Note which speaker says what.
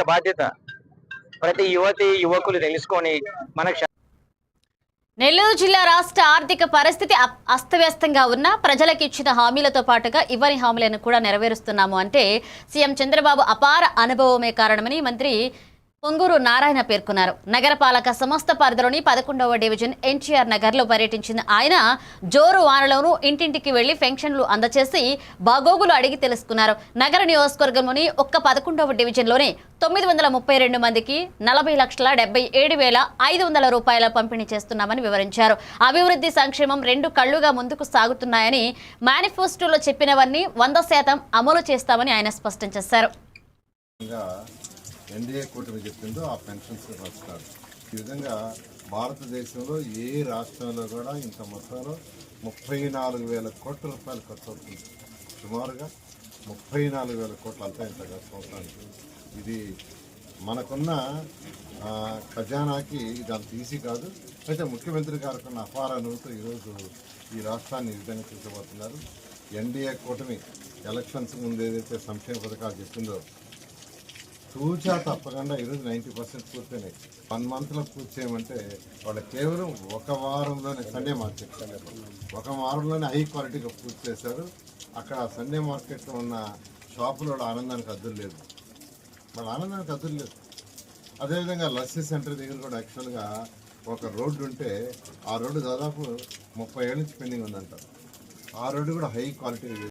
Speaker 1: బాధ్యత ప్రతి యువతి యువకులు తెలుసుకొని మనకు
Speaker 2: నెల్లూరు జిల్లా రాష్ట్ర ఆర్థిక పరిస్థితి అస్తవ్యస్తంగా ఉన్న ప్రజలకు ఇచ్చిన హామీలతో పాటుగా ఇవ్వని హామీలను కూడా నెరవేరుస్తున్నాము. అంటే సీఎం చంద్రబాబు అపార అనుభవమే కారణమని మంత్రి పొంగూరు నారాయణ పేర్కొన్నారు. నగరపాలక సంస్థ పరిధిలోని పదకొండవ డివిజన్ ఎన్టీఆర్ నగర్లో పర్యటించిన ఆయన జోరు వానలోనూ ఇంటింటికి వెళ్ళి పెన్షన్లు అందచేసి బాగోగులు అడిగి తెలుసుకున్నారు. నగర నియోజకవర్గంలోని ఒక్క పదకొండవ డివిజన్లోనే తొమ్మిది వందల ముప్పై రెండు మందికి నలభై లక్షల డెబ్బై ఏడు వేల ఐదు వందల రూపాయల పంపిణీ చేస్తున్నామని వివరించారు. అభివృద్ధి సంక్షేమం రెండు కళ్ళుగా ముందుకు సాగుతున్నాయని మేనిఫెస్టోలో చెప్పినవన్నీ వంద శాతం అమలు చేస్తామని ఆయన స్పష్టం చేశారు.
Speaker 3: ఎన్డీఏ కూటమి చెప్పిందో ఆ పెన్షన్స్ వస్తారు ఈ విధంగా భారతదేశంలో ఏ రాష్ట్రంలో కూడా ఇంత మొత్తంలో ముప్పై నాలుగు వేల కోట్ల రూపాయలు ఖర్చు అవుతుంది. సుమారుగా ముప్పై నాలుగు వేల కోట్లు అంతా ఇంత సంవత్సరానికి ఇది మనకున్న ఖజానాకి ఇది అంత ఈజీ కాదు. అయితే ముఖ్యమంత్రి గారికి ఉన్న అపార అనుభూతితో ఈరోజు ఈ రాష్ట్రాన్ని ఈ విధంగా తీసుకుపోతున్నారు ఎన్డీఏ కూటమి ఎలక్షన్స్ ముందు ఏదైతే సంక్షేమ పథకాలు చెప్పిందో చూచా తప్పకుండా ఈరోజు నైంటీ పర్సెంట్ పూర్తయినాయి. వన్ మంత్లో పూర్తి చేయమంటే వాళ్ళు కేవలం ఒక వారంలోనే సండే మార్కెట్. ఒక వారంలోనే హై క్వాలిటీగా పూర్తి చేశారు అక్కడ సండే మార్కెట్లో ఉన్న షాపులో ఆనందానికి అద్దులు లేదు వాళ్ళ ఆనందానికి అద్దులు లేదు అదేవిధంగా లస్సీ సెంటర్ దగ్గర కూడా యాక్చువల్గా ఒక రోడ్డు ఉంటే ఆ రోడ్డు దాదాపు ముప్పై ఏళ్ళ నుంచి పెండింగ్ ఉందంట. ఆ రోడ్డు కూడా హై క్వాలిటీ